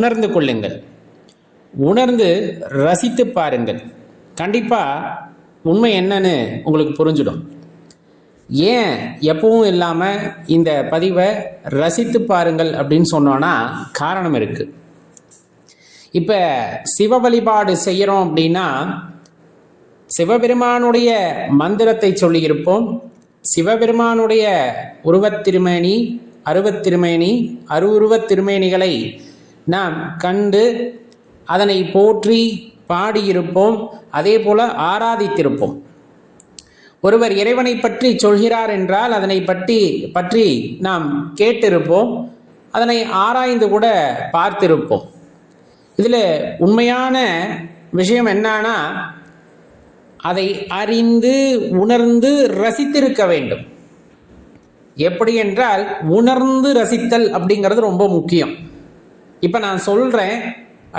உணர்ந்து கொள்ளுங்கள். உணர்ந்து ரசித்து பாருங்கள். கண்டிப்பாக உண்மை என்னன்னு உங்களுக்கு புரிஞ்சிடும். ஏன் எப்பவும் இல்லாமல் இந்த பதிவை ரசித்து பாருங்கள் அப்படின்னு சொன்னோன்னா காரணம் இருக்குது இப்போ சிவ வழிபாடு செய்கிறோம் அப்படின்னா சிவபெருமானுடைய மந்திரத்தை சொல்லியிருப்போம். சிவபெருமானுடைய உருவத் திருமேனி அருவத் அருவுருவத் திருமேனிகளை நாம் கண்டு அதனை போற்றி பாடியிருப்போம் அதே போல ஆராதித்திருப்போம். ஒருவர் இறைவனை பற்றி சொல்கிறார் என்றால் அதனை பற்றி பற்றி நாம் கேட்டிருப்போம் அதனை ஆராய்ந்து கூட பார்த்திருப்போம். இதில் உண்மையான விஷயம் என்னன்னா அதை அறிந்து உணர்ந்து ரசித்திருக்க வேண்டும். எப்படி என்றால் உணர்ந்து ரசித்தல் அப்படிங்கிறது ரொம்ப முக்கியம். இப்போ நான் சொல்கிறேன்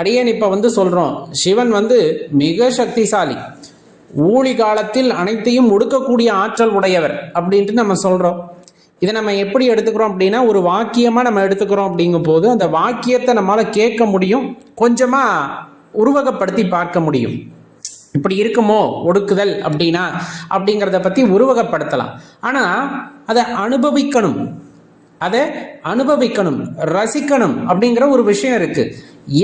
அடியேன் இப்போ வந்து சொல்கிறோம் சிவன் வந்து மிக சக்திசாலி. ஊழி காலத்தில் அனைத்தையும் ஒடுக்கக்கூடிய ஆற்றல் உடையவர் அப்படின்ட்டு நம்ம சொல்கிறோம் இதை நம்ம எப்படி எடுத்துக்கிறோம் அப்படின்னா ஒரு வாக்கியமாக நம்ம எடுத்துக்கிறோம் அப்படிங்கும் போது அந்த வாக்கியத்தை நம்மளால் கேட்க முடியும். கொஞ்சமாக உருவகப்படுத்தி பார்க்க முடியும். இப்படி இருக்குமோ? ஒடுக்குதல் அப்படின்னா அப்படிங்கிறத பற்றி உருவகப்படுத்தலாம். ஆனால் அதை அனுபவிக்கணும். அதை அனுபவிக்கணும் ரசிக்கணும் அப்படிங்கிற ஒரு விஷயம் இருக்கு.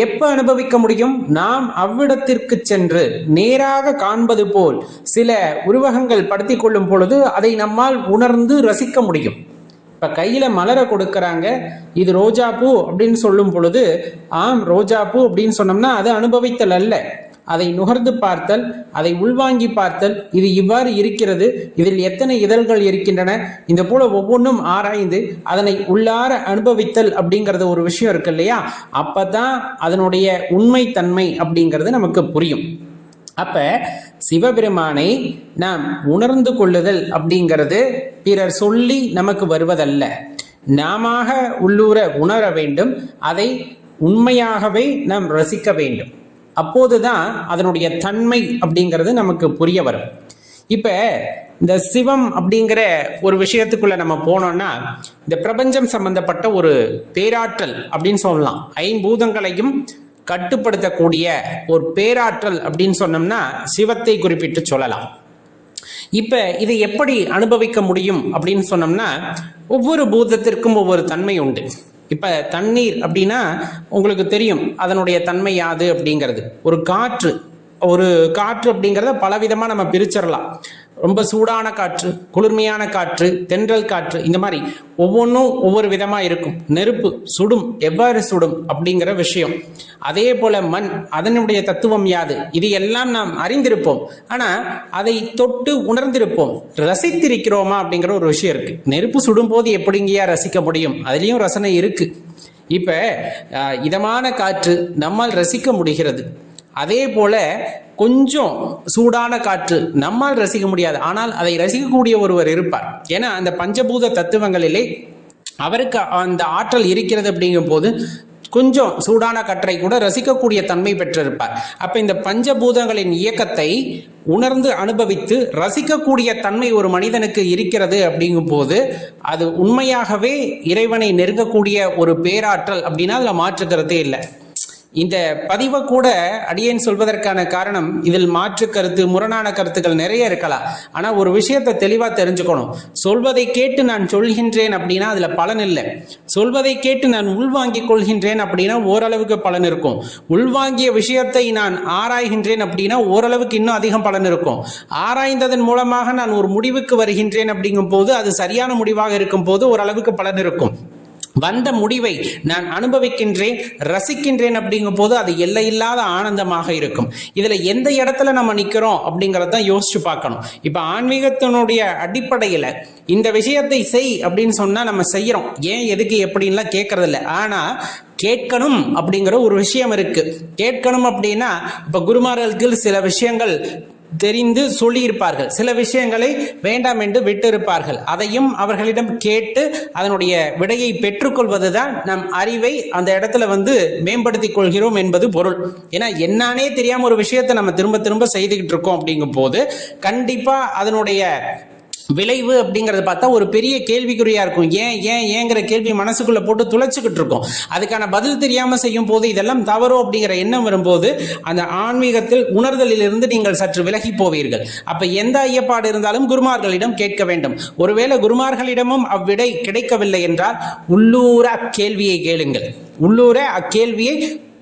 எப்ப அனுபவிக்க முடியும்? நாம் அவ்விடத்திற்கு சென்று நேராக காண்பது போல் சில உருவகங்கள் படுத்தி கொள்ளும் பொழுது அதை நம்மால் உணர்ந்து ரசிக்க முடியும். இப்ப கையில மலரை கொடுக்கறாங்க இது ரோஜா பூ அப்படின்னு சொல்லும் பொழுது ஆம் ரோஜா பூ அப்படின்னு சொன்னோம்னா அது அனுபவித்தல் அல்ல. அதை நுகர்ந்து பார்த்தல் அதை உள்வாங்கி பார்த்தல். இது இவ்வாறு இருக்கிறது. இதில் எத்தனை இதழ்கள் இருக்கின்றன? இந்த போல ஒவ்வொன்றும் ஆராய்ந்து அதனை உள்ளார அனுபவித்தல் அப்படிங்கிறது ஒரு விஷயம் இருக்கு இல்லையா? அப்பதான் அதனுடைய உண்மைத்தன்மை அப்படிங்கிறது நமக்கு புரியும். அப்ப சிவபெருமானை நாம் உணர்ந்து கொள்ளுதல் அப்படிங்கிறது பிறர் சொல்லி நமக்கு வருவதல்ல. நாம உள்ளூர உணர வேண்டும். அதை உண்மையாகவே நாம் ரசிக்க வேண்டும். அப்போதுதான் அதனுடைய தன்மை அப்படிங்கிறது நமக்கு புரிய வரும். இப்ப இந்த சிவம் அப்படிங்கிற ஒரு விஷயத்துக்குள்ள நம்ம போனோம்னா இந்த பிரபஞ்சம் சம்பந்தப்பட்ட ஒரு பேராற்றல் அப்படின்னு சொல்லலாம். ஐம்பூதங்களையும் கட்டுப்படுத்தக்கூடிய ஒரு பேராற்றல் அப்படின்னு சொன்னோம்னா சிவத்தை குறிப்பிட்டு சொல்லலாம். இப்ப இதை எப்படி அனுபவிக்க முடியும் அப்படின்னு சொன்னோம்னா ஒவ்வொரு பூதத்திற்கும் ஒவ்வொரு தன்மை உண்டு. இப்போ தண்ணீர் அப்படின்னா உங்களுக்கு தெரியும் அதனுடைய தன்மை யாது அப்படிங்கிறது. ஒரு காற்று ஒரு காற்று அப்படிங்கிறத பலவிதமாக நம்ம பிரிச்சிடலாம். ரொம்ப சூடான காற்று குளிர்மையான காற்று தென்றல் காற்று இந்த மாதிரி ஒவ்வொன்றும் ஒவ்வொரு விதமாக இருக்கும். நெருப்பு சுடும் எவ்வாறு சுடும் அப்படிங்கிற விஷயம். அதே போல மண் அதனுடைய தத்துவம் யாது? இது எல்லாம் நாம் அறிந்திருப்போம். ஆனால் அதை தொட்டு உணர்ந்திருப்போம். ரசித்திருக்கிறோமா அப்படிங்கிற ஒரு விஷயம் இருக்கு. நெருப்பு சுடும் போது எப்படிங்கயா ரசிக்க முடியும்? அதுலேயும் ரசனை இருக்கு. இப்போ இதமான காற்று நம்மால் ரசிக்க முடிகிறது. அதே போல கொஞ்சம் சூடான காற்று நம்மால் ரசிக்க முடியாது. ஆனால் அதை ரசிக்கக்கூடிய ஒருவர் இருப்பார். ஏன்னா அந்த பஞ்சபூத தத்துவங்களிலே அவருக்கு அந்த ஆற்றல் இருக்கிறது அப்படிங்கும் போது கொஞ்சம் சூடான காற்றை கூட ரசிக்கக்கூடிய தன்மை பெற்றிருப்பார். அப்ப இந்த பஞ்சபூதங்களின் இயக்கத்தை உணர்ந்து அனுபவித்து ரசிக்கக்கூடிய தன்மை ஒரு மனிதனுக்கு இருக்கிறது அப்படிங்கும் போது அது உண்மையாகவே இறைவனை நெருங்கக்கூடிய ஒரு பேராற்றல் அப்படின்னா அதுல மாற்றுக்கிறதே இல்லை. இந்த பதிவை கூட அடியேன் சொல்வதற்கான காரணம் இதில் மாற்று கருத்து முரணான கருத்துக்கள் நிறைய இருக்கலாம். ஆனால் ஒரு விஷயத்தை தெளிவாக தெரிஞ்சுக்கணும். சொல்வதை கேட்டு நான் சொல்கின்றேன் அப்படின்னா அதில் பலன் இல்லை. சொல்வதை கேட்டு நான் உள்வாங்கிக் கொள்கின்றேன் அப்படின்னா ஓரளவுக்கு பலன் இருக்கும். உள்வாங்கிய விஷயத்தை நான் ஆராய்கின்றேன் அப்படின்னா ஓரளவுக்கு இன்னும் அதிகம் பலன் இருக்கும். ஆராய்ந்ததன் மூலமாக நான் ஒரு முடிவுக்கு வருகின்றேன் அப்படிங்கும் போது அது சரியான முடிவாக இருக்கும் போது ஓரளவுக்கு பலன் இருக்கும். வந்த முடிவை நான் அனுபவிக்கின்றேன் ரசிக்கின்றேன் அப்படிங்கும் போது அது எல்லையில்லாத ஆனந்தமாக இருக்கும். இதுல எந்த இடத்துல நம்ம நிக்கிறோம் அப்படிங்கறத தான் யோசிச்சு பார்க்கணும். இப்ப ஆன்மீகத்தினுடைய அடிப்படையில இந்த விஷயத்தை செய் அப்படின்னு சொன்னா நம்ம செய்யறோம். ஏன் எதுக்கு எப்படின்லாம் கேட்கறது இல்லை ஆனா கேட்கணும் அப்படிங்கிற ஒரு விஷயம் இருக்கு. கேட்கணும் அப்படின்னா இப்ப குருமார்களுக்கு சில விஷயங்கள் தெரிந்து சொல்லியிருப்பார்கள். சில விஷயங்களை வேண்டாம் என்று விட்டிருப்பார்கள். அதையும் அவர்களிடம் கேட்டு அதனுடைய விடையை பெற்றுக்கொள்வதுதான் நம் அறிவை அந்த இடத்துல வந்து மேம்படுத்திக் கொள்கிறோம் என்பது பொருள். ஏன்னா என்னானே தெரியாம ஒரு விஷயத்தை நம்ம திரும்ப திரும்ப செய்துகிட்டு இருக்கோம் அப்படிங்கும் போது கண்டிப்பா அதனுடைய விளைவு அப்படிங்கிறத பார்த்தா ஒரு பெரிய கேள்விக்குறியா இருக்கும். ஏன் ஏன் ஏங்கிற கேள்வி மனசுக்குள்ள போட்டு துளைச்சுக்கிட்டு இருக்கும். அதுக்கான பதில் தெரியாம செய்யும் போது இதெல்லாம் தவறும் அப்படிங்கிற எண்ணம் வரும்போது அந்த ஆன்மீகத்தில் உணர்தலிலிருந்து நீங்கள் சற்று விலகி போவீர்கள். அப்ப எந்த ஐயப்பாடு இருந்தாலும் குருமார்களிடம் கேட்க வேண்டும். ஒருவேளை குருமார்களிடமும் அவ்விடை கிடைக்கவில்லை என்றால் உள்ளூர அக்கேள்வியை கேளுங்கள். உள்ளூர அக்கேள்வியை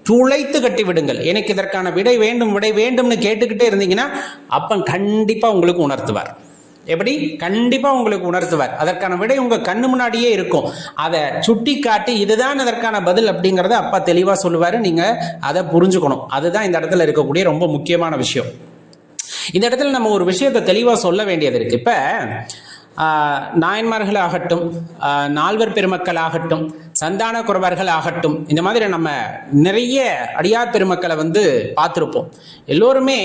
துளைத்து கட்டி விடுங்கள் எனக்கு இதற்கான விடை வேண்டும் விடை வேண்டும்னு கேட்டுக்கிட்டே இருந்தீங்கன்னா அப்பன் கண்டிப்பா உங்களுக்கு உணர்த்துவார். எப்படி? கண்டிப்பா உங்களுக்கு உணர்த்துவார். அதற்கான விடை உங்க கண்ணு முன்னாடியே இருக்கும். அதை சுட்டி காட்டி இதுதான் அதற்கான பதில் அப்படிங்கறத அப்பா தெளிவா சொல்லுவாரு. நீங்க அதை புரிஞ்சுக்கணும். அதுதான் இந்த இடத்துல இருக்கக்கூடிய ரொம்ப முக்கியமான விஷயம். இந்த இடத்துல நம்ம ஒரு விஷயத்தை தெளிவா சொல்ல வேண்டியது இருக்கு. இப்ப நாயன்மார்கள் ஆகட்டும் நால்வர் பெருமக்கள் ஆகட்டும் சந்தான குறவர்கள் ஆகட்டும் இந்த மாதிரி நம்ம நிறைய அடியார் பெருமக்களை வந்து பார்த்துருப்போம். எல்லோருமே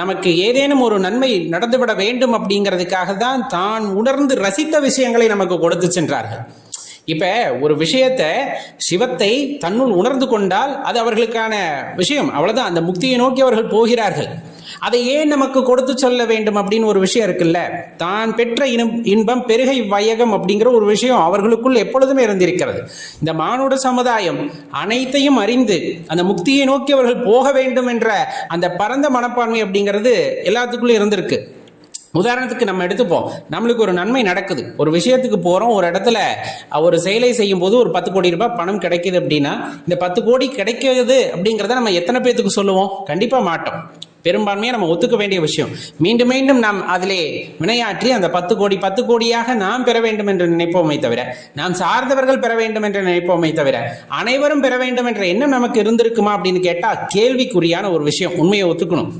நமக்கு ஏதேனும் ஒரு நன்மை நடந்துவிட வேண்டும் அப்படிங்கிறதுக்காக தான் தான் உணர்ந்து ரசித்த விஷயங்களை நமக்கு கொடுத்து சென்றார்கள். இப்ப ஒரு விஷயத்த சிவத்தை தன்னுள் உணர்ந்து கொண்டால் அது அவர்களுக்கான விஷயம். அவ்வளவுதான். அந்த முக்தியை நோக்கி அவர்கள் போகிறார்கள். அதை ஏன் நமக்கு கொடுத்து சொல்ல வேண்டும் அப்படின்னு ஒரு விஷயம் இருக்குல்ல? தான் பெற்ற இனம் இன்பம் பெருகை வையகம் அப்படிங்கிற ஒரு விஷயம் அவர்களுக்குள் எப்பொழுதுமே இருந்திருக்கிறது. இந்த மானுட சமுதாயம் அனைத்தையும் அறிந்து அந்த முக்தியை நோக்கி அவர்கள் போக வேண்டும் என்ற அந்த பரந்த மனப்பான்மை அப்படிங்கிறது எல்லாத்துக்குள்ளும் இருந்திருக்கு. உதாரணத்துக்கு நம்ம எடுத்துப்போம். நம்மளுக்கு ஒரு நன்மை நடக்குது. ஒரு விஷயத்துக்கு போகிறோம் ஒரு இடத்துல ஒரு செயலை செய்யும் போது ஒரு பத்து கோடி ரூபாய் பணம் கிடைக்குது அப்படின்னா இந்த பத்து கோடி கிடைக்கிறது அப்படிங்கிறத நம்ம எத்தனை பேத்துக்கு சொல்லுவோம்? கண்டிப்பாக மாட்டோம். பெரும்பான்மையை நம்ம ஒத்துக்க வேண்டிய விஷயம். மீண்டும் மீண்டும் நாம் அதிலே வினையாற்றி அந்த பத்து கோடி பத்து கோடியாக நாம் பெற வேண்டும் என்று நினைப்போமே தவிர நாம் சார்ந்தவர்கள் பெற வேண்டும் என்று நினைப்போமே தவிர அனைவரும் பெற வேண்டும் என்ற எண்ணம் நமக்கு இருந்திருக்குமா அப்படின்னு கேட்டால் கேள்விக்குறியான ஒரு விஷயம். உண்மையை ஒத்துக்கணும்.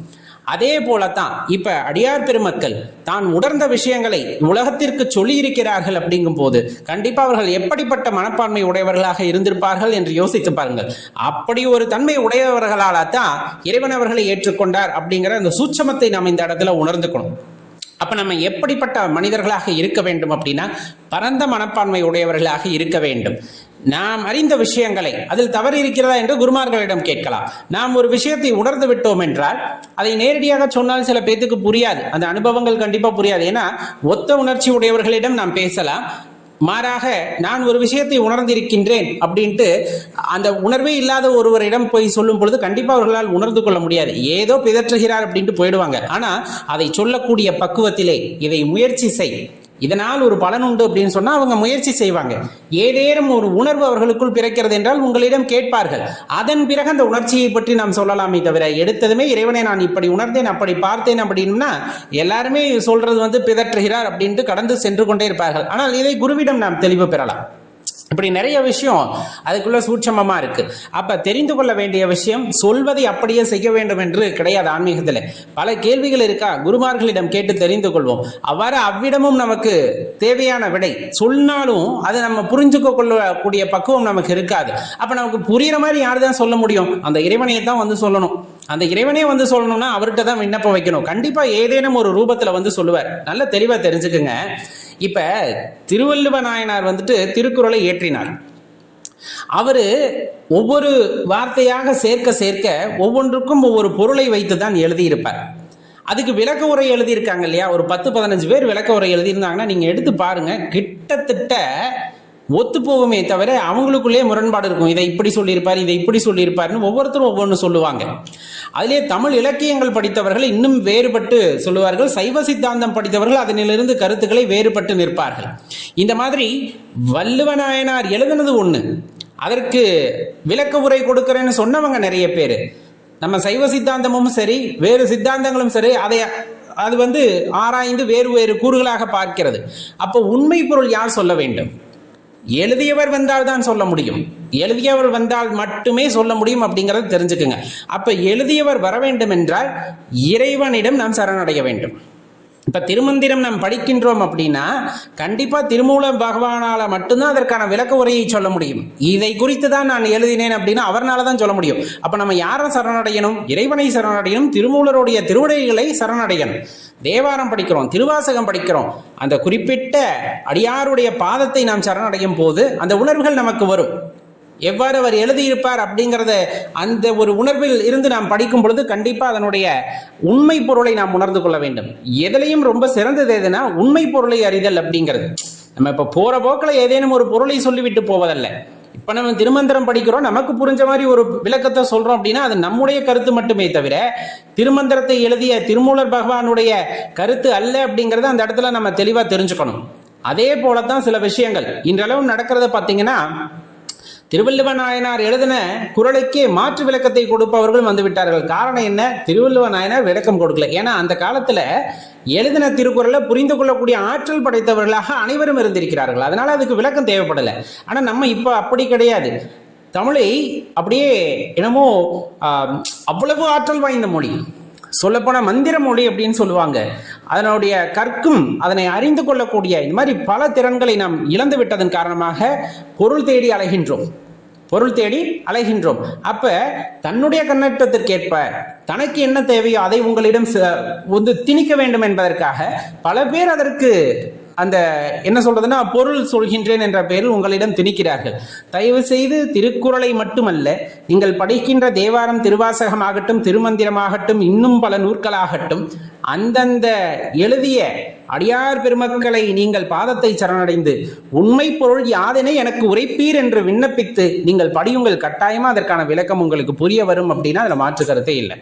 அதே போலத்தான் இப்ப அடியார் பெருமக்கள் தான் உணர்ந்த விஷயங்களை உலகத்திற்கு சொல்லி இருக்கிறார்கள் அப்படிங்கும் போது கண்டிப்பா அவர்கள் எப்படிப்பட்ட மனப்பான்மை உடையவர்களாக இருந்திருப்பார்கள் என்று யோசித்து பாருங்கள். அப்படி ஒரு தன்மை உடையவர்களால தான் இறைவன் அவர்களை ஏற்றுக்கொண்டார் அப்படிங்கிற அந்த சூட்சமத்தை நாம் இந்த இடத்துல உணர்ந்துக்கணும். அப்போ நம்ம எப்படிப்பட்ட மனிதர்களாக இருக்க வேண்டும் அப்படின்னா பரந்த மனப்பான்மை உடையவர்களாக இருக்க வேண்டும். நாம் அறிந்த விஷயங்களை அதில் தவறு இருக்கிறதா என்று குருமார்களிடம் கேட்கலாம். நாம் ஒரு விஷயத்தை உணர்ந்து விட்டோம் என்றால் அதை நேரடியாக சொன்னால் சில பேத்துக்கு புரியாது. அந்த அனுபவங்கள் கண்டிப்பாக புரியாது. ஏன்னா ஒத்த உணர்ச்சி உடையவர்களிடம் நாம் பேசலாம். மாறாக நான் ஒரு விஷயத்தை உணர்ந்திருக்கின்றேன் அப்படின்ட்டு அந்த உணர்வே இல்லாத ஒருவரிடம் போய் சொல்லும் பொழுது கண்டிப்பா அவர்களால் உணர்ந்து கொள்ள முடியாது. ஏதோ பிதற்றுகிறார் அப்படின்ட்டு போயிடுவாங்க. ஆனா அதை சொல்லக்கூடிய பக்குவத்திலே இதை முயற்சி செய். இதனால் ஒரு பலன் உண்டு அப்படின்னு சொன்னால் அவங்க முயற்சி செய்வாங்க. ஏதேனும் ஒரு உணர்வு அவர்களுக்குள் பிறக்கிறது என்றால் உங்களிடம் கேட்பார்கள். அதன் பிறகு அந்த உணர்ச்சியை பற்றி நாம் சொல்லலாமே தவிர எடுத்ததுமே இறைவனை நான் இப்படி உணர்ந்தேன் அப்படி பார்த்தேன் அப்படின்னா எல்லாருமே சொல்றது வந்து பிதற்றுகிறார் அப்படின்ட்டு கடந்து சென்று கொண்டே இருப்பார்கள். ஆனால் இதை குருவிடம் நாம் தெளிவு பெறலாம். இப்படி நிறைய விஷயம் அதுக்குள்ள சூட்சமமா இருக்கு. அப்ப தெரிந்து கொள்ள வேண்டிய விஷயம் சொல்வதை அப்படியே செய்ய வேண்டும் என்று கிடையாது ஆன்மீகத்தில். பல கேள்விகள் இருக்கா? குருமார்களிடம் கேட்டு தெரிந்து கொள்வோம். அவ்வாறு அவ்விடமும் நமக்கு தேவையான விடை. சொன்னாலும் அதை நம்ம புரிஞ்சுக்க கொள்ளக்கூடிய பக்குவம் நமக்கு இருக்காது. அப்ப நமக்கு புரியுற மாதிரி யார் தான் சொல்ல முடியும்? அந்த இறைவனையை தான் வந்து சொல்லணும். அந்த இறைவனே வந்து சொல்லணும்னா அவர்கிட்ட தான் விண்ணப்பம் வைக்கணும். கண்டிப்பா ஏதேனும் ஒரு ரூபத்துல வந்து சொல்லுவார். நல்ல தெளிவா தெரிஞ்சுக்குங்க. இப்ப திருவள்ளுவ நாயனார் வந்துட்டு திருக்குறளை ஏற்றினார் அவரு ஒவ்வொரு வார்த்தையாக சேர்க்க சேர்க்க ஒவ்வொன்றுக்கும் ஒவ்வொரு பொருளை வைத்து தான் எழுதியிருப்பார். அதுக்கு விளக்க உரை எழுதியிருக்காங்க இல்லையா? ஒரு பத்து பதினஞ்சு பேர் விளக்க உரை எழுதியிருந்தாங்கன்னா நீங்க எடுத்து பாருங்க. கிட்டத்தட்ட ஒத்து போகுமே தவிர அவங்களுக்குள்ளே முரண்பாடு இருக்கும். இதை இப்படி சொல்லியிருப்பார் இதை இப்படி சொல்லியிருப்பாருன்னு ஒவ்வொருத்தரும் ஒவ்வொன்று சொல்லுவாங்க. அதிலே தமிழ் இலக்கியங்கள் படித்தவர்கள் இன்னும் வேறுபட்டு சொல்லுவார்கள். சைவ சித்தாந்தம் படித்தவர்கள் அதனிலிருந்து கருத்துக்களை வேறுபட்டு நிற்பார்கள். இந்த மாதிரி வள்ளுவநாயனார் எழுதுனது ஒன்று அதற்கு விளக்க உரை கொடுக்கிறேன்னு சொன்னவங்க நிறைய பேர். நம்ம சைவ சித்தாந்தமும் சரி வேறு சித்தாந்தங்களும் சரி அதை அது வந்து ஆராய்ந்து வேறு வேறு கூறுகளாக பார்க்கிறது. அப்போ உண்மை பொருள் யார் சொல்ல வேண்டும்? எழுதியவர் வந்தால் தான் சொல்ல முடியும். எழுதியவர் வந்தால் மட்டுமே சொல்ல முடியும் அப்படிங்கிறத தெரிஞ்சுக்குங்க. அப்ப எழுதியவர் வர வேண்டும் என்றால் இறைவனிடம் நாம் சரணடைய வேண்டும். இப்ப திருமந்திரம் நாம் படிக்கின்றோம் அப்படின்னா கண்டிப்பா திருமூல பகவானால மட்டும்தான் அதற்கான விளக்க உரையை சொல்ல முடியும். இதை குறித்து தான் நான் எழுதினேன் அப்படின்னா அவர்னால தான் சொல்ல முடியும். அப்ப நம்ம யாரை சரணடையணும்? இறைவனை சரணடையணும் திருமூலருடைய திருவுடைகளை சரணடையணும். தேவாரம் படிக்கிறோம் திருவாசகம் படிக்கிறோம். அந்த குறிப்பிட்ட அடியாருடைய பாதத்தை நாம் சரணடையும் போது அந்த உணர்வுகள் நமக்கு வரும். எவ்வாறு அவர் எழுதியிருப்பார் அப்படிங்கிறத அந்த ஒரு உணர்வில் இருந்து நாம் படிக்கும் பொழுது கண்டிப்பாக அதனுடைய உண்மை பொருளை நாம் உணர்ந்து கொள்ள வேண்டும். எதுலையும் ரொம்ப சிறந்தது எதுனா உண்மை பொருளை அறிதல் அப்படிங்கிறது. நம்ம இப்போ போகிற போக்கில் ஏதேனும் ஒரு பொருளை சொல்லிவிட்டு போவதல்ல. இப்போ நம்ம திருமந்திரம் படிக்கிறோம் நமக்கு புரிஞ்ச மாதிரி ஒரு விளக்கத்தை சொல்கிறோம் அப்படின்னா அது நம்முடைய கருத்து மட்டுமே தவிர திருமந்திரத்தை எழுதிய திருமூலர் பகவானுடைய கருத்து அல்ல அப்படிங்கிறத அந்த இடத்துல நம்ம தெளிவாக தெரிஞ்சுக்கணும். அதே போலத்தான் சில விஷயங்கள். இன்றளவும் நடக்கிறத பார்த்தீங்கன்னா திருவள்ளுவ நாயனார் எழுதின குரலுக்கே மாற்று விளக்கத்தை கொடுப்பவர்கள் வந்து விட்டார்கள் காரணம் என்ன? திருவள்ளுவ நாயனார் விளக்கம் கொடுக்கல. ஏன்னா அந்த காலத்துல எழுதின திருக்குறளை புரிந்து கொள்ளக்கூடிய ஆற்றல் படைத்தவர்களாக அனைவரும் இருந்திருக்கிறார்கள். அதனால அதுக்கு விளக்கம் தேவைப்படலை. ஆனா நம்ம இப்போ அப்படி கிடையாது. தமிழை அப்படியே என்னமோ அவ்வளவு ஆற்றல் வாய்ந்த மொழி. சொல்லப்போன மந்திர மொழி அப்படின்னு சொல்லுவாங்க. அதனுடைய கற்கும் அதனை அறிந்து கொள்ளக்கூடிய இந்த மாதிரி பல திறன்களை நாம் இழந்து விட்டதன் காரணமாக பொருள் தேடி அலைகின்றோம். பொருள் தேடி அலைகின்றோம். அப்ப தன்னுடைய கண்ணட்டத்திற்கேற்ப தனக்கு என்ன தேவையோ அதை உங்களிடம் ச- வந்து திணிக்க வேண்டும் என்பதற்காக பல பேர் அதற்கு அந்த என்ன சொல்றதுன்னா பொருள் சொல்கின்றேன் என்ற பெயரில் உங்களிடம் திணிக்கிறார்கள். தயவு செய்து திருக்குறளை மட்டுமல்ல நீங்கள் படிக்கின்ற தேவாரம் திருவாசகமாகட்டும் திருமந்திரமாகட்டும் இன்னும் பல நூற்களாகட்டும் அந்தந்த எழுதிய அடியார் பெருமக்களை நீங்கள் பாதத்தை சரணடைந்து உண்மை பொருள் யாதென எனக்கு உரைப்பீர் என்று விண்ணப்பித்து நீங்கள் படியுங்கள் கட்டாயமா அதற்கான விளக்கம் உங்களுக்கு புரிய வரும் அப்படின்னா அதில் மாற்று கருத்தே இல்லை.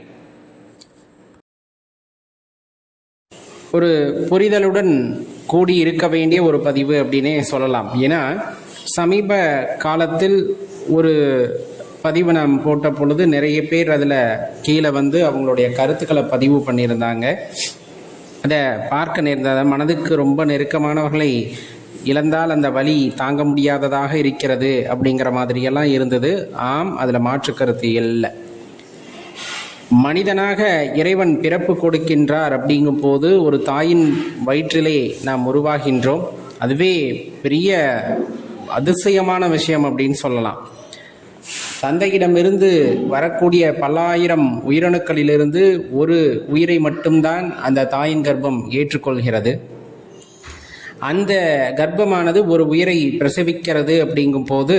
ஒரு புரிதலுடன் கூடி இருக்க வேண்டிய ஒரு பதிவு அப்படின்னே சொல்லலாம். ஏன்னா சமீப காலத்தில் ஒரு பதிவு நாம் போட்ட பொழுது நிறைய பேர் அதில் கீழே வந்து அவங்களுடைய கருத்துக்களை பதிவு பண்ணியிருந்தாங்க. அதை பார்க்க நேர்ந்தது மனதுக்கு ரொம்ப நெருக்கமானவர்களை இழந்தால் அந்த வழி தாங்க முடியாததாக இருக்கிறது அப்படிங்கிற மாதிரியெல்லாம் இருந்தது. ஆம் அதில் மாற்று கருத்து இல்லை. மனிதனாக இறைவன் பிறப்பு கொடுக்கின்றார் அப்படிங்கும் போது ஒரு தாயின் வயிற்றிலே நாம் உருவாகின்றோம். அதுவே பெரிய அதிசயமான விஷயம் அப்படின்னு சொல்லலாம். தந்தையிடமிருந்து வரக்கூடிய பல்லாயிரம் உயிரணுக்களிலிருந்து ஒரு உயிரை மட்டும்தான் அந்த தாயின் கர்ப்பம் ஏற்றுக்கொள்கிறது. அந்த கர்ப்பமானது ஒரு உயிரை பிரசவிக்கிறது அப்படிங்கும் போது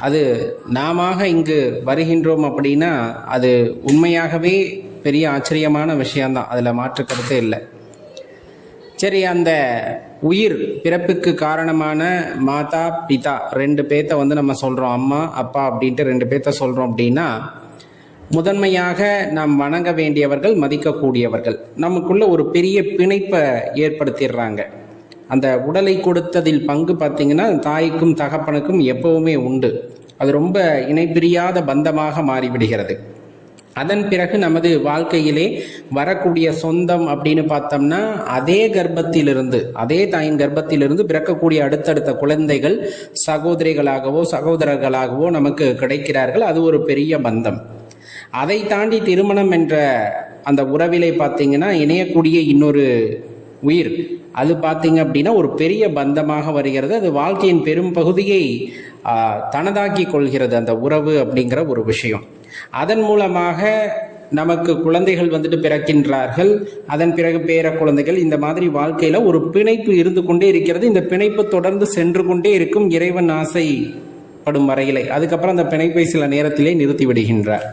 அது நாம இங்கு வருகின்றோம் அப்படின்னா அது உண்மையாகவே பெரிய ஆச்சரியமான விஷயம்தான். அதில் மாற்று இல்லை. சரி அந்த உயிர் பிறப்புக்கு காரணமான மாதா பிதா ரெண்டு பேர்த்த வந்து நம்ம சொல்கிறோம் அம்மா அப்பா அப்படின்ட்டு ரெண்டு பேர்த்த சொல்கிறோம் அப்படின்னா முதன்மையாக நாம் வணங்க வேண்டியவர்கள் மதிக்கக்கூடியவர்கள். நமக்குள்ள ஒரு பெரிய பிணைப்பை ஏற்படுத்திடுறாங்க. அந்த உடலை கொடுத்ததில் பங்கு பார்த்தீங்கன்னா தாய்க்கும் தகப்பனுக்கும் எப்பவுமே உண்டு. அது ரொம்ப இணைபிரியாத பந்தமாக மாறிவிடுகிறது. அதன் பிறகு நமது வாழ்க்கையிலே வரக்கூடிய சொந்தம் அப்படின்னு பார்த்தோம்னா அதே கர்ப்பத்திலிருந்து அதே தாயின் கர்ப்பத்திலிருந்து பிறக்கக்கூடிய அடுத்தடுத்த குழந்தைகள் சகோதரிகளாகவோ சகோதரர்களாகவோ நமக்கு கிடைக்கிறார்கள். அது ஒரு பெரிய பந்தம். அதை தாண்டி திருமணம் என்ற அந்த உறவிலை பார்த்தீங்கன்னா இணையக்கூடிய இன்னொரு உயிர். அது பார்த்தீங்க அப்படின்னா ஒரு பெரிய பந்தமாக வருகிறது. அது வாழ்க்கையின் பெரும் பகுதியை தனதாக்கி கொள்கிறது அந்த உறவு அப்படிங்கிற ஒரு விஷயம். அதன் மூலமாக நமக்கு குழந்தைகள் வந்துட்டு பிறக்கின்றார்கள். அதன் பிறகு பேர குழந்தைகள் இந்த மாதிரி வாழ்க்கையில் ஒரு பிணைப்பு இருந்து கொண்டே இருக்கிறது. இந்த பிணைப்பு தொடர்ந்து சென்று கொண்டே இருக்கும் இறைவன் ஆசைப்படும் வரையிலே. அதுக்கப்புறம் அந்த பிணைப்பை சில நேரத்திலே நிறுத்தி விடுகின்றார்.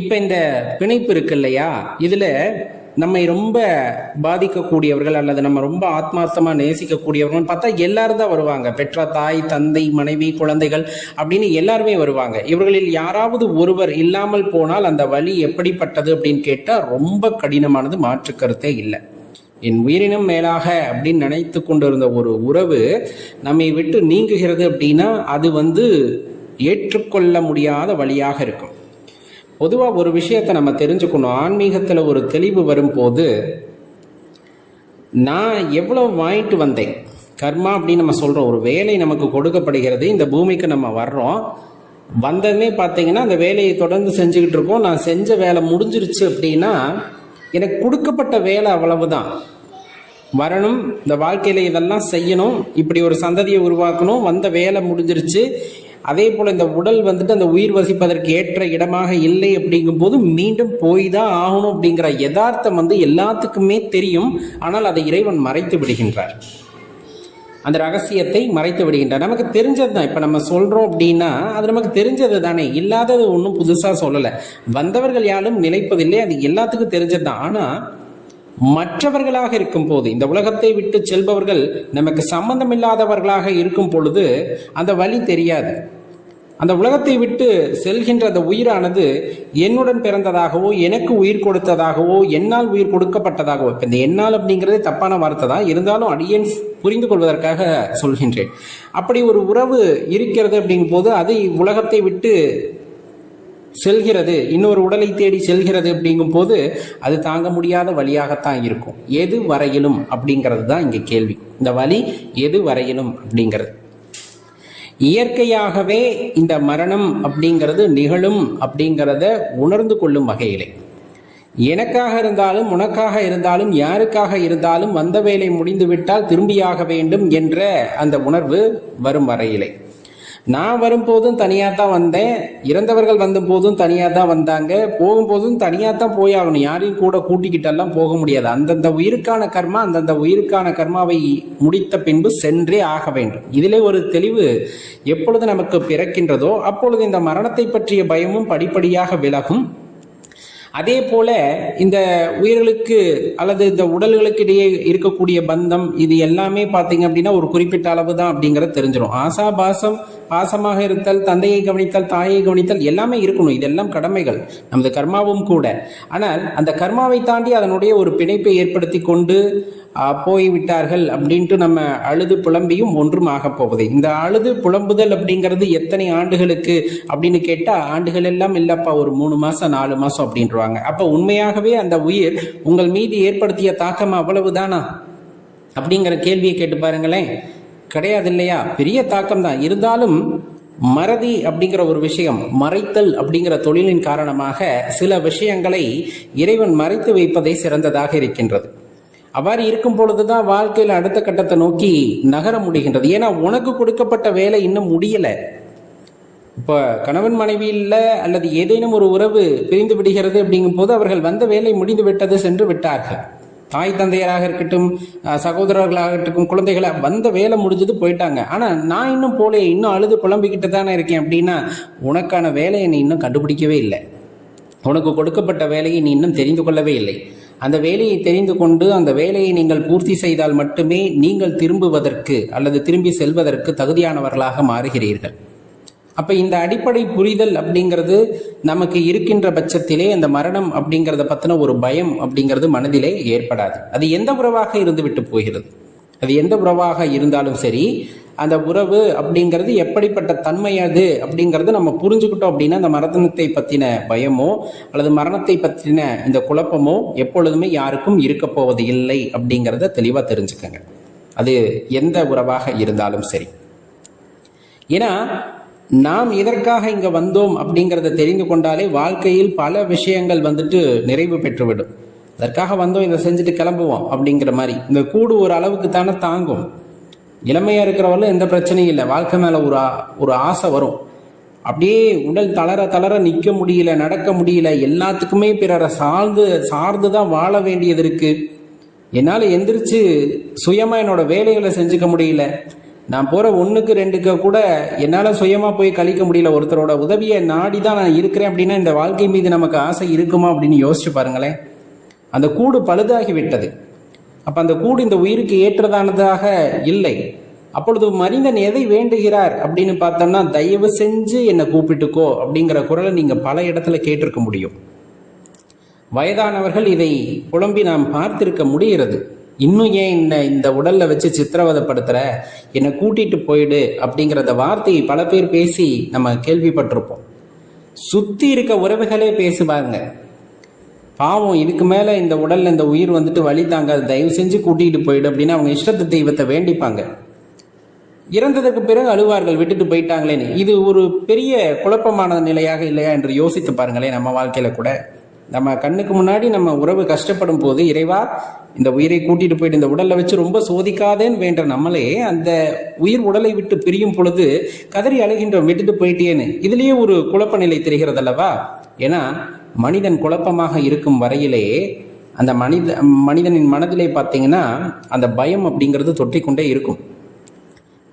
இப்போ இந்த பிணைப்பு இருக்கு இல்லையா? இதில் நம்மை ரொம்ப பாதிக்கக்கூடியவர்கள் அல்லது நம்ம ரொம்ப ஆத்மார்த்தமா நேசிக்கக்கூடியவர்கள் பார்த்தா எல்லாரும் தான் வருவாங்க. பெற்ற தாய் தந்தை மனைவி குழந்தைகள் அப்படின்னு எல்லாருமே வருவாங்க. இவர்களில் யாராவது ஒருவர் இல்லாமல் போனால் அந்த வழி எப்படிப்பட்டது அப்படின்னு கேட்டால் ரொம்ப கடினமானது மாற்று கருத்தே இல்லை. என் உயிரினம் மேலாக அப்படின்னு நினைத்து கொண்டிருந்த ஒரு உறவு நம்மை விட்டு நீங்குகிறது அப்படின்னா அது வந்து ஏற்றுக்கொள்ள முடியாத வழியாக இருக்கும். பொதுவாக ஒரு விஷயத்தை நம்ம தெரிஞ்சுக்கணும். ஆன்மீகத்தில் ஒரு தெளிவு வரும்போது நான் எவ்வளோ வாங்கிட்டு வந்தேன்? கர்மா அப்படின்னு நம்ம சொல்கிறோம் ஒரு வேலை நமக்கு கொடுக்கப்படுகிறது. இந்த பூமிக்கு நம்ம வர்றோம். வந்ததுமே பார்த்தீங்கன்னா அந்த வேலையை தொடர்ந்து செஞ்சுக்கிட்டு இருக்கோம். நான் செஞ்ச வேலை முடிஞ்சிருச்சு அப்படின்னா எனக்கு கொடுக்கப்பட்ட வேலை அவ்வளவுதான். வரணும் இந்த வாழ்க்கையில் இதெல்லாம் செய்யணும் இப்படி ஒரு சந்ததியை உருவாக்கணும் வந்த வேலை முடிஞ்சிருச்சு. அதே போல் இந்த உடல் வந்துட்டு அந்த உயிர் வசிப்பதற்கு ஏற்ற இடமாக இல்லை அப்படிங்கும்போது மீண்டும் போய் தான் ஆகணும் அப்படிங்கிற யதார்த்தம் வந்து எல்லாத்துக்குமே தெரியும். ஆனால் அதை இறைவன் மறைத்து விடுகின்றார். அந்த ரகசியத்தை மறைத்து விடுகின்றார். நமக்கு தெரிஞ்சது தான் இப்போ நம்ம சொல்கிறோம் அப்படின்னா அது நமக்கு தெரிஞ்சது தானே இல்லாதது ஒன்றும் புதுசாக சொல்லலை. வந்தவர்கள் யாரும் நிலைப்பதில்லை அது எல்லாத்துக்கும் தெரிஞ்சது தான் ஆனால் மற்றவர்களாக இருக்கும் போது இந்த உலகத்தை விட்டு செல்பவர்கள் நமக்கு சம்பந்தமில்லாதவர்களாக இருக்கும் பொழுது அந்த வழி தெரியாது. அந்த உலகத்தை விட்டு செல்கின்ற அந்த உயிரானது என்னுடன் பிறந்ததாகவோ எனக்கு உயிர் கொடுத்ததாகவோ என்னால் உயிர் கொடுக்கப்பட்டதாகவோ இப்போ இந்த என்னால் அப்படிங்கிறதே தப்பான வார்த்தை தான். இருந்தாலும் அடியேன் புரிந்து கொள்வதற்காக சொல்கின்றேன். அப்படி ஒரு உறவு இருக்கிறது அப்படிங்கும் போது அது உலகத்தை விட்டு செல்கிறது. இன்னொரு உடலை தேடி செல்கிறது அப்படிங்கும் போது அது தாங்க முடியாத வழியாகத்தான் இருக்கும். எது வரையிலும் அப்படிங்கிறது தான் இங்கே கேள்வி. இந்த வழி எது வரையிலும் அப்படிங்கிறது. இயற்கையாகவே இந்த மரணம் அப்படிங்கிறது நிகழும் அப்படிங்கிறத உணர்ந்து கொள்ளும் வகையிலே. எனக்காக இருந்தாலும் உனக்காக இருந்தாலும் யாருக்காக இருந்தாலும் வந்த வேலை முடிந்துவிட்டால் திரும்பியாக வேண்டும் என்ற அந்த உணர்வு வரும் வரையிலே. நான் வரும்போதும் தனியாக தான் வந்தேன். இறந்தவர்கள் வந்த போதும் தனியாக தான் வந்தாங்க. போகும்போதும் தனியாக தான் போயாகணும் யாரையும் கூட கூட்டிக்கிட்டெல்லாம் போக முடியாது. அந்தந்த உயிருக்கான கர்மா அந்தந்த உயிருக்கான கர்மாவை முடித்த பின்பு சென்றே ஆக வேண்டும். இதிலே ஒரு தெளிவு எப்பொழுது நமக்கு பிறக்கின்றதோ அப்பொழுது இந்த மரணத்தை பற்றிய பயமும் படிப்படியாக விலகும். அதே போல இந்த உயிர்களுக்கு அல்லது இந்த உடல்களுக்கு இடையே இருக்கக்கூடிய பந்தம் இது எல்லாமே பார்த்தீங்க அப்படின்னா ஒரு குறிப்பிட்ட அளவு தான் அப்படிங்கிறது தெரிஞ்சிடும் ஆசாபாசம் பாசமாக இருத்தல் தந்தையை கவனித்தல் தாயை கவனித்தல் எல்லாமே இருக்கணும். இதெல்லாம் கடமைகள். நமது கர்மாவும் கூட. ஆனால் அந்த கர்மாவை தாண்டி அதனுடைய ஒரு பிணைப்பை ஏற்படுத்தி கொண்டு போய்விட்டார்கள் அப்படின்ட்டு நம்ம அழுது புலம்பியும் ஒன்றும் ஆகப் போவதை இந்த அழுது புலம்புதல் அப்படிங்கிறது எத்தனை ஆண்டுகளுக்கு அப்படின்னு கேட்டால் ஆண்டுகள் எல்லாம் இல்லைப்பா ஒரு மூணு மாதம் நாலு மாதம் அப்படின்றாங்க அப்போ உண்மையாகவே அந்த உயிர் உங்கள் மீது ஏற்படுத்திய தாக்கம் அவ்வளவுதானா? அப்படிங்கிற கேள்வியை கேட்டு பாருங்களேன். கிடையாது இல்லையா பெரிய தாக்கம் தான் இருந்தாலும் மறதி அப்படிங்கிற ஒரு விஷயம் மறைத்தல் அப்படிங்கிற தொழிலின் காரணமாக சில விஷயங்களை இறைவன் மறைத்து வைப்பதை சிறந்ததாக இருக்கின்றது. அவ்வாறு இருக்கும் பொழுதுதான் வாழ்க்கையில் அடுத்த கட்டத்தை நோக்கி நகர முடிகின்றது. ஏன்னா உனக்கு கொடுக்கப்பட்ட வேலை இன்னும் முடியலை. இப்போ கணவன் மனைவியில் அல்லது ஏதேனும் ஒரு உறவு பிரிந்து விடுகிறது அப்படிங்கும் போது அவர்கள் வந்த வேலை முடிந்து விட்டது சென்று விட்டார்கள். தாய் தந்தையராக இருக்கட்டும் சகோதரர்களாக இருக்கட்டும் குழந்தைகளை வந்த வேலை முடிஞ்சது போயிட்டாங்க. ஆனால் நான் இன்னும் போலே இன்னும் அழுது புலம்பிக்கிட்டு தானே இருக்கேன் அப்படின்னா உனக்கான வேலையை நீ இன்னும் கண்டுபிடிக்கவே இல்லை. உனக்கு கொடுக்கப்பட்ட வேலையை நீ இன்னும் தெரிந்து கொள்ளவே இல்லை. அந்த வேலையை தெரிந்து கொண்டு அந்த வேலையை நீங்கள் பூர்த்தி செய்தால் மட்டுமே நீங்கள் திரும்புவதற்கு அல்லது திரும்பி செல்வதற்கு தகுதியானவர்களாக மாறுகிறீர்கள். அப்ப இந்த அடிப்படை புரிதல் அப்படிங்கிறது நமக்கு இருக்கின்ற பட்சத்திலே அந்த மரணம் அப்படிங்கிறத பத்தின ஒரு பயம் அப்படிங்கிறது மனதிலே ஏற்படாது. அது எந்த உறவாக இருந்து விட்டு போகிறது? அது எந்த உறவாக இருந்தாலும் சரி அந்த உறவு அப்படிங்கிறது எப்படிப்பட்ட தன்மை அது அப்படிங்கிறது நம்ம புரிஞ்சுக்கிட்டோம் அப்படின்னா அந்த மரணத்தை பற்றின பயமோ அல்லது மரணத்தை பற்றின இந்த குழப்பமோ எப்பொழுதுமே யாருக்கும் இருக்க போவது இல்லை அப்படிங்கிறத தெளிவாக தெரிஞ்சுக்கங்க. அது எந்த உறவாக இருந்தாலும் சரி. ஏன்னா நாம் இதற்காக இங்கே வந்தோம் அப்படிங்கிறத தெரிந்து கொண்டாலே வாழ்க்கையில் பல விஷயங்கள் வந்துட்டு நிறைவு பெற்றுவிடும். அதற்காக வந்தோம் இதை செஞ்சுட்டு கிளம்புவோம் அப்படிங்கிற மாதிரி. இந்த கூடு ஒரு அளவுக்கு தானே தாங்கும். இளமையாக இருக்கிறவர்களும் எந்த பிரச்சனையும் இல்லை. வாழ்க்கை மேலே ஒரு ஒரு ஆசை வரும். அப்படியே உடல் தளர தளர நிற்க முடியல நடக்க முடியல எல்லாத்துக்குமே பிறரை சார்ந்து சார்ந்து தான் வாழ வேண்டியது இருக்கு. என்னால் எந்திரிச்சு சுயமாக என்னோட வேலைகளை செஞ்சுக்க முடியல. நான் போகிற ஒன்றுக்கு ரெண்டுக்கு கூட என்னால் சுயமாக போய் கழிக்க முடியல. ஒருத்தரோட உதவியை நாடி தான் நான் இருக்கிறேன் அப்படின்னா இந்த வாழ்க்கை மீது நமக்கு ஆசை இருக்குமா அப்படின்னு யோசிச்சு பாருங்களேன். அந்த கூடு பழுதாகி விட்டது. அப்போ அந்த கூடு இந்த உயிருக்கு ஏற்றதானதாக இல்லை. அப்பொழுது மனிதன் எதை வேண்டுகிறார் அப்படின்னு பார்த்தோம்னா தயவு செஞ்சு என்னை கூப்பிட்டுக்கோ அப்படிங்கிற குரலை நீங்கள் பல இடத்துல கேட்டிருக்க முடியும். வயதானவர்கள் இதை புலம்பி நாம் பார்த்திருக்க முடிகிறது. இன்னும் ஏன் என்ன இந்த உடலில் வச்சு சித்திரவதைப்படுத்துகிற என்னை கூட்டிகிட்டு போயிடு அப்படிங்கிறத வார்த்தையை பல பேர் பேசி நம்ம கேள்விப்பட்டிருப்போம். சுற்றி இருக்க உறவுகளே பேசுவாங்க. பாவம் இதுக்கு மேலே இந்த உடலில் இந்த உயிர் வந்துட்டு வழி தாங்க தயவு செஞ்சு கூட்டிகிட்டு போயிடு அப்படின்னு அவங்க இஷ்டத்து தெய்வத்தை வேண்டிப்பாங்க. இறந்ததற்கு பிறகு அழுவார்கள் விட்டுட்டு போயிட்டாங்களேன்னு. இது ஒரு பெரிய குழப்பமான நிலையாக இல்லையா என்று யோசித்து பாருங்களேன் நம்ம வாழ்க்கையில் கூட. நம்ம கண்ணுக்கு முன்னாடி நம்ம உறவு கஷ்டப்படும் போது இறைவா இந்த உயிரை கூட்டிட்டு போயிட்டு இந்த உடலை வச்சு ரொம்ப சோதிக்காதேன்னு வேண்ட நம்மளே அந்த உயிர் உடலை விட்டு பிரியும் பொழுது கதறி அழுகின்றோம் விட்டுட்டு போயிட்டேன்னு. இதுலயே ஒரு குழப்ப நிலை தெரிகிறது அல்லவா ஏன்னா மனிதன் குழப்பமாக இருக்கும் வரையிலே அந்த மனித மனிதனின் மனதிலே பார்த்தீங்கன்னா அந்த பயம் அப்படிங்கிறது தொற்றிக்கொண்டே இருக்கும்.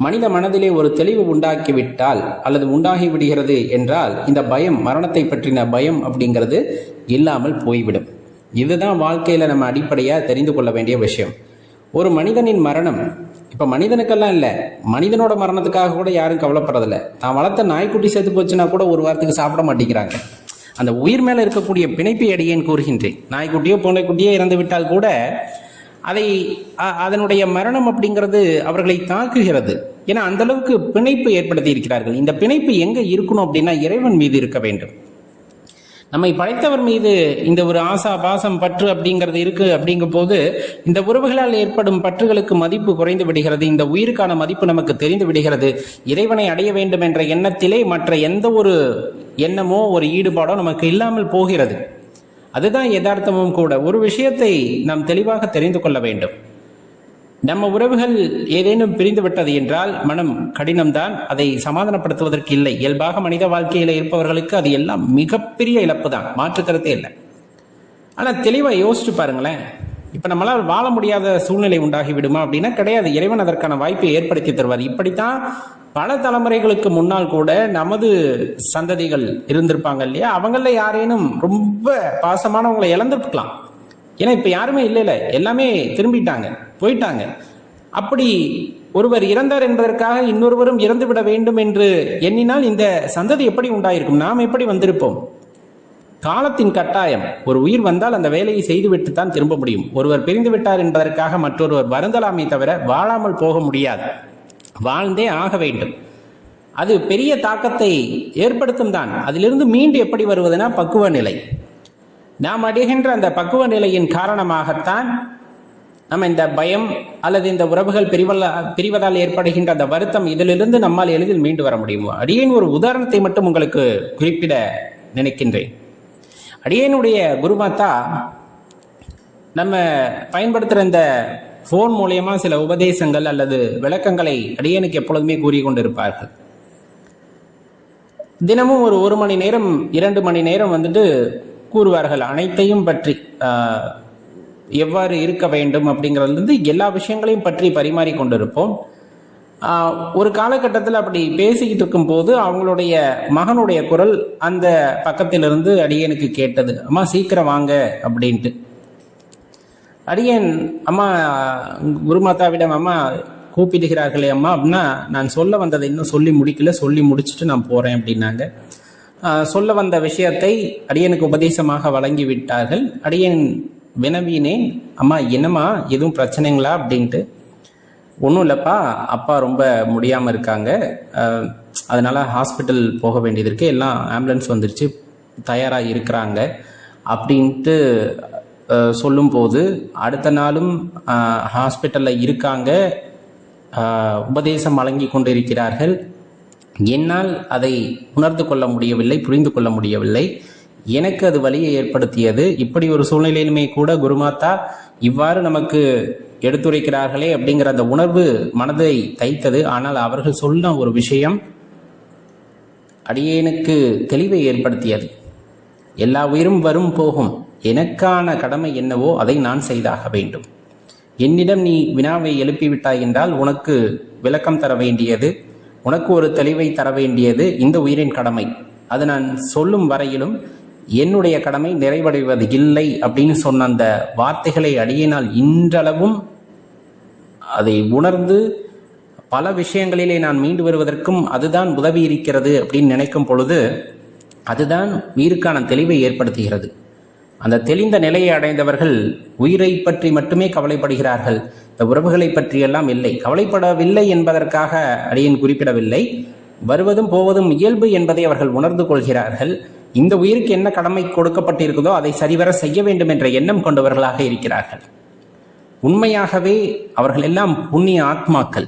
மனித மனதிலே ஒரு தெளிவு உண்டாக்கிவிட்டால் அல்லது உண்டாகி விடுகிறது என்றால் இந்த பயம் மரணத்தை பற்றின பயம் அப்படிங்கிறது இல்லாமல் போய்விடும். இதுதான் வாழ்க்கையில் நம்ம அடிப்படையாக தெரிந்து கொள்ள வேண்டிய விஷயம். ஒரு மனிதனின் மரணம் இப்போ மனிதனுக்கெல்லாம் இல்லை மனிதனோட மரணத்துக்காக கூட யாரும் கவலைப்படுறதில்ல. தான் வளர்த்த நாய்க்குட்டி சேர்த்து போச்சுன்னா கூட ஒரு வாரத்துக்கு சாப்பிட மாட்டேங்கிறாங்க. அந்த உயிர் மேலே இருக்கக்கூடிய பிணைப்பை அடியேன் கூறுகின்றேன். நாய்க்குட்டியோ பூனைக்குட்டியோ இறந்து விட்டால் கூட அதை அ- அதனுடைய மரணம் அப்படிங்கிறது அவர்களை தாக்குகிறது. ஏன்னா அந்த அளவுக்கு பிணைப்பு ஏற்படுத்தி இருக்கிறார்கள். இந்த பிணைப்பு எங்க இருக்கணும் அப்படின்னா இறைவன் மீது இருக்க வேண்டும். நம்மை படைத்தவர் மீது இந்த ஒரு ஆசா பாசம் பற்று அப்படிங்கிறது இருக்கு அப்படிங்கும் போது இந்த உறவுகளால் ஏற்படும் பற்றுகளுக்கு மதிப்பு குறைந்து விடுகிறது. இந்த உயிருக்கான மதிப்பு நமக்கு தெரிந்து விடுகிறது. இறைவனை அடைய வேண்டும் என்ற எண்ணத்திலே மற்ற எந்த ஒரு எண்ணமோ ஒரு ஈடுபாடோ நமக்கு இல்லாமல் போகிறது. அதுதான் யதார்த்தமும் கூட. ஒரு விஷயத்தை நாம் தெளிவாக தெரிந்து கொள்ள வேண்டும். நம்ம உறவுகள் ஏதேனும் பிரிந்து விட்டது என்றால் மனம் கடினம்தான் அதை சமாதானப்படுத்துவதற்கு இல்லை. இயல்பாக மனித வாழ்க்கையில் இருப்பவர்களுக்கு அது எல்லாம் மிகப்பெரிய இழப்பு தான் மாற்று இல்லை. ஆனால் தெளிவாக யோசிச்சு பாருங்களேன். இப்போ நம்மளால் வாழ முடியாத சூழ்நிலை உண்டாகி விடுமா அப்படின்னா கிடையாது. இறைவன் அதற்கான வாய்ப்பை ஏற்படுத்தி தருவார். இப்படித்தான் பல தலைமுறைகளுக்கு முன்னால் கூட நமது சந்ததிகள் இருந்திருப்பாங்க இல்லையா? அவங்கள யாரேனும் ரொம்ப பாசமானவங்களை இழந்துருக்கலாம். ஏன்னா இப்போ யாருமே இல்லை இல்லை. எல்லாமே திரும்பிட்டாங்க போயிட்டாங்க. அப்படி ஒருவர் இறந்தார் என்பதற்காக இன்னொருவரும் இறந்து விட வேண்டும் என்று எண்ணினால் இந்த சந்ததி எப்படி உண்டாயிருக்கும்? நாம் எப்படி வந்திருப்போம்? காலத்தின் கட்டாயம். ஒரு உயிர் வந்தால் அந்த வேலையை செய்துவிட்டு தான் திரும்ப முடியும். ஒருவர் பிரிந்து விட்டார் என்பதற்காக மற்றொருவர் வருந்தலாமே தவிர வாழாமல் போக முடியாது. வாழ்ந்தே ஆக வேண்டும். அது பெரிய தாக்கத்தை ஏற்படுத்தும் தான். அதிலிருந்து மீண்டு எப்படி வருவதுனா பக்குவ நிலை. நாம் அடைகின்ற அந்த பக்குவ நிலையின் காரணமாகத்தான் நம்ம இந்த பயம் அல்லது இந்த உறவுகள் பிரிவல பிரிவதால் ஏற்படுகின்ற அந்த வருத்தம் இதிலிருந்து நம்மால் எளிதில் மீண்டு வர முடியும்? அடியேன் ஒரு உதாரணத்தை மட்டும் உங்களுக்கு குறிப்பிட நினைக்கின்றேன். அடியனுடைய குருமாத்தா நம்ம பயன்படுத்துகிற இந்த ஃபோன் மூலயமா சில உபதேசங்கள் அல்லது விளக்கங்களை அடியனுக்கு எப்பொழுதுமே கூறிக்கொண்டிருப்பார்கள். தினமும் ஒரு ஒரு மணி நேரம் இரண்டு மணி நேரம் வந்துட்டு கூறுவார்கள். அனைத்தையும் பற்றி எவ்வாறு இருக்க வேண்டும் அப்படிங்கிறதுலேருந்து எல்லா விஷயங்களையும் பற்றி பரிமாறி கொண்டிருப்போம் ஒரு காலகட்டத்தில் அப்படி பேசிக்கிட்டு இருக்கும்போது அவங்களுடைய மகனுடைய குரல் அந்த பக்கத்திலிருந்து அடியனுக்கு கேட்டது. அம்மா சீக்கிரம் வாங்க அப்படின்ட்டு. அடியன் அம்மா குருமாதாவிடம் அம்மா கூப்பிடுகிறார்களே அம்மா அப்படின்னா நான் சொல்ல வந்ததை இன்னும் சொல்லி முடிக்கல சொல்லி முடிச்சுட்டு நான் போகிறேன் அப்படின்னாங்க. சொல்ல வந்த விஷயத்தை அடியனுக்கு உபதேசமாக வழங்கி விட்டார்கள் அடியன் வினவினேன் அம்மா என்னம்மா எதுவும் பிரச்சனைங்களா? அப்படின்ட்டு. ஒன்றும் இல்லைப்பா. அப்பா ரொம்ப முடியாமல் இருக்காங்க. அதனால் ஹாஸ்பிட்டல் போக வேண்டியது எல்லாம் ஆம்புலன்ஸ் வந்துருச்சு. தயாராக இருக்கிறாங்க. அப்படின்ட்டு சொல்லும்போது அடுத்த நாளும் ஹாஸ்பிட்டலில் இருக்காங்க. உபதேசம் வழங்கி கொண்டிருக்கிறார்கள். என்னால் அதை உணர்ந்து கொள்ள முடியவில்லை புரிந்து கொள்ள முடியவில்லை. எனக்கு அது வழியை ஏற்படுத்தியது. இப்படி ஒரு சூழ்நிலையிலுமே கூட குருமாத்தா இவ்வாறு நமக்கு எடுத்துரைக்கிறார்களே அப்படிங்கிற அந்த உணர்வு மனதை தைத்தது. ஆனால் அவர்கள் சொன்ன ஒரு விஷயம் அடியேனுக்கு தெளிவை ஏற்படுத்தியது. எல்லா உயிரும் வரும் போகும். எனக்கான கடமை என்னவோ அதை நான் செய்தாக வேண்டும். என்னிடம் நீ வினாவை எழுப்பிவிட்டாய் என்றால் உனக்கு விளக்கம் தர வேண்டியது. உனக்கு ஒரு தெளிவை தர வேண்டியது இந்த உயிரின் கடமை. அது நான் சொல்லும் வரையிலும் என்னுடைய கடமை நிறைவடைவது இல்லை அப்படின்னு சொன்ன அந்த வார்த்தைகளை அடியினால் இன்றளவும் அதை உணர்ந்து பல விஷயங்களிலே நான் மீண்டு வருவதற்கும் அதுதான் உதவி இருக்கிறது அப்படின்னு நினைக்கும் பொழுது அதுதான் உயிருக்கான தெளிவை ஏற்படுத்துகிறது. அந்த தெளிந்த நிலையை அடைந்தவர்கள் உயிரை பற்றி மட்டுமே கவலைப்படுகிறார்கள். இந்த உறவுகளை பற்றியெல்லாம் இல்லை. கவலைப்படவில்லை என்பதற்காக அடியேன் குறிப்பிடவில்லை. வருவதும் போவதும் இயல்பு என்பதை அவர்கள் உணர்ந்து கொள்கிறார்கள். இந்த உயிருக்கு என்ன கடமை கொடுக்கப்பட்டிருக்குதோ அதை சரிவர செய்ய வேண்டும் என்ற எண்ணம் கொண்டவர்களாக இருக்கிறார்கள். உண்மையாகவே அவர்கள் எல்லாம் புண்ணிய ஆத்மாக்கள்.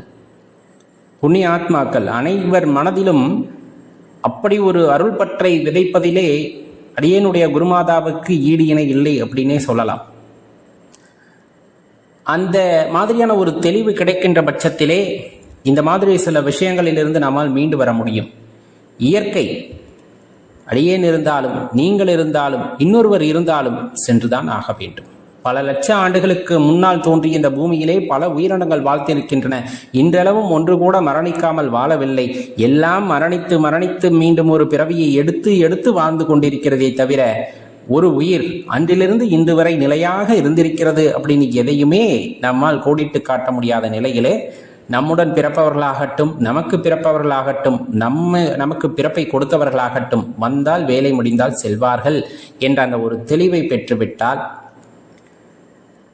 புண்ணிய ஆத்மாக்கள். அனைவர் மனதிலும் அப்படி ஒரு அருள் பற்றை விதைப்பதிலே அடியேனுடைய குருமாதாவுக்கு ஈடு இணை இல்லை அப்படின்னே சொல்லலாம். அந்த மாதிரியான ஒரு தெளிவு கிடைக்கின்ற பட்சத்திலே இந்த மாதிரி சில விஷயங்களிலிருந்து நம்மால் மீண்டு வர முடியும். இயற்கை. அடியேன் இருந்தாலும் நீங்கள் இருந்தாலும் இன்னொருவர் இருந்தாலும் சென்றுதான் ஆக வேண்டும். பல லட்சம் ஆண்டுகளுக்கு முன்னால் தோன்றிய இந்த பூமியிலே பல உயிரினங்கள் வாழ்த்திருக்கின்றன இன்றளவும் ஒன்று கூட மரணிக்காமல் வாழவில்லை. எல்லாம் மரணித்து மரணித்து மீண்டும் ஒரு பிறவியை எடுத்து எடுத்து வாழ்ந்து கொண்டிருக்கிறதே தவிர ஒரு உயிர் அன்றிலிருந்து இன்று வரை நிலையாக இருந்திருக்கிறது அப்படின்னு எதையுமே நம்மால் கோடிட்டு காட்ட முடியாத நிலையிலே நம்முடன் பிறப்பவர்களாகட்டும் நமக்கு பிறப்பவர்களாகட்டும் நம்ம நமக்கு பிறப்பை கொடுத்தவர்களாகட்டும் வந்தால் வேலை முடிந்தால் செல்வார்கள் என்ற அந்த ஒரு தெளிவை பெற்றுவிட்டால்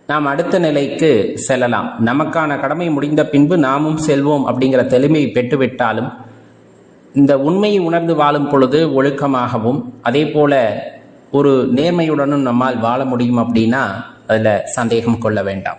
நாம் அடுத்த நிலைக்கு செல்லலாம். நமக்கான கடமை முடிந்த பின்பு நாமும் செல்வோம் அப்படிங்கிற தெளிமையை பெற்றுவிட்டாலும் இந்த உண்மையை உணர்ந்து வாழும் பொழுது ஒழுக்கமாகவும் அதே போல ஒரு நேர்மையுடனும் நம்மால் வாழ முடியும் அப்படின்னா அதில் சந்தேகம் கொள்ள வேண்டாம்.